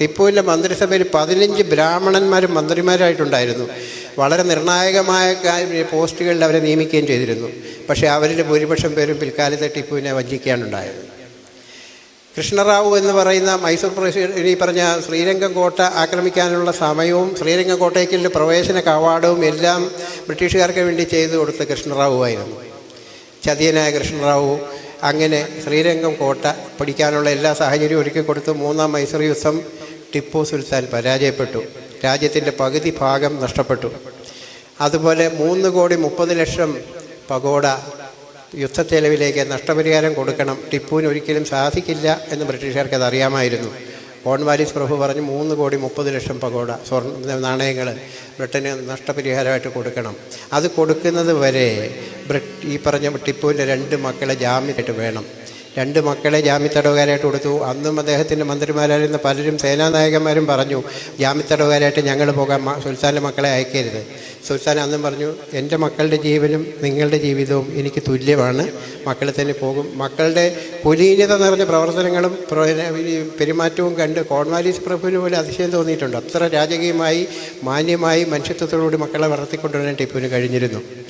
ടിപ്പുവിന്റെ മന്ത്രിസഭയിൽ പതിനഞ്ച് ബ്രാഹ്മണന്മാരും മന്ത്രിമാരായിട്ടുണ്ടായിരുന്നു. വളരെ നിർണായകമായ പോസ്റ്റുകളിൽ അവരെ നിയമിക്കുകയും ചെയ്തിരുന്നു. പക്ഷേ അവരിൽ ഭൂരിപക്ഷം പേരും പിൽക്കാലത്തെ ടിപ്പുവിനെ വഞ്ചിക്കാനുണ്ടായത് കൃഷ്ണറാവു എന്ന് പറയുന്ന മൈസൂർ പ്രസിഡന്റ് ഈ പറഞ്ഞ ശ്രീരംഗം കോട്ട ആക്രമിക്കാനുള്ള സമയവും ശ്രീരംഗം കോട്ടയ്ക്കുള്ള പ്രവേശന കവാടവും എല്ലാം ബ്രിട്ടീഷുകാർക്ക് വേണ്ടി ചെയ്തു കൊടുത്ത കൃഷ്ണറാവു ആയിരുന്നു. ചതിയനായ കൃഷ്ണറാവു അങ്ങനെ ശ്രീരംഗം കോട്ട പിടിക്കാനുള്ള എല്ലാ സാഹചര്യവും ഒരുക്കി കൊടുത്തു. മൂന്നാം മൈസൂർ യുദ്ധം ടിപ്പു സുൽത്താൻ പരാജയപ്പെട്ടു. രാജ്യത്തിന്റെ പകുതി ഭാഗം നഷ്ടപ്പെട്ടു. അതുപോലെ മൂന്ന് കോടി മുപ്പത് ലക്ഷം പകോട യുദ്ധ ചെലവിലേക്ക് നഷ്ടപരിഹാരം കൊടുക്കണം. ടിപ്പുവിന് ഒരിക്കലും സാധിക്കില്ല എന്ന് ബ്രിട്ടീഷുകാർക്ക് അറിയാമായിരുന്നു. കോൺവാലിസ് പ്രഭു പറഞ്ഞു മൂന്ന് കോടി മുപ്പത് ലക്ഷം പകോട സ്വർണ നാണയങ്ങൾ ബ്രിട്ടന് നഷ്ടപരിഹാരമായിട്ട് കൊടുക്കണം. അത് കൊടുക്കുന്നത് വരെ ഈ പറഞ്ഞ ടിപ്പുവിന്റെ രണ്ട് മക്കളെ ജാമ്യമായിട്ട് വേണം. രണ്ട് മക്കളെ ജാമ്യത്തടവുകാരായിട്ട് കൊടുത്തു. അന്നും അദ്ദേഹത്തിന്റെ മന്ത്രിമാരായിരുന്ന പലരും സേനാനായകന്മാരും പറഞ്ഞു ജാമ്യത്തടവുകാരായിട്ട് ഞങ്ങൾ പോകാൻ സുൽത്താന്റെ മക്കളെ അയക്കരുത്. സുൽത്താൻ അന്നും പറഞ്ഞു എന്റെ മക്കളുടെ ജീവനും നിങ്ങളുടെ ജീവിതവും എനിക്ക് തുല്യമാണ്. മക്കൾ തന്നെ പോകും. മക്കളുടെ കുലീനത നിറഞ്ഞ പ്രവർത്തനങ്ങളും പെരുമാറ്റവും കണ്ട് കോൺവാലീസ് പ്രഭുവിന് പോലെ അതിശയം തോന്നിയിട്ടുണ്ട്. അത്ര രാജകീയമായി മാന്യമായി മനുഷ്യത്വത്തോടുകൂടി മക്കളെ വളർത്തിക്കൊണ്ടുവരാൻ ടിപ്പുവിന് കഴിഞ്ഞിരുന്നു.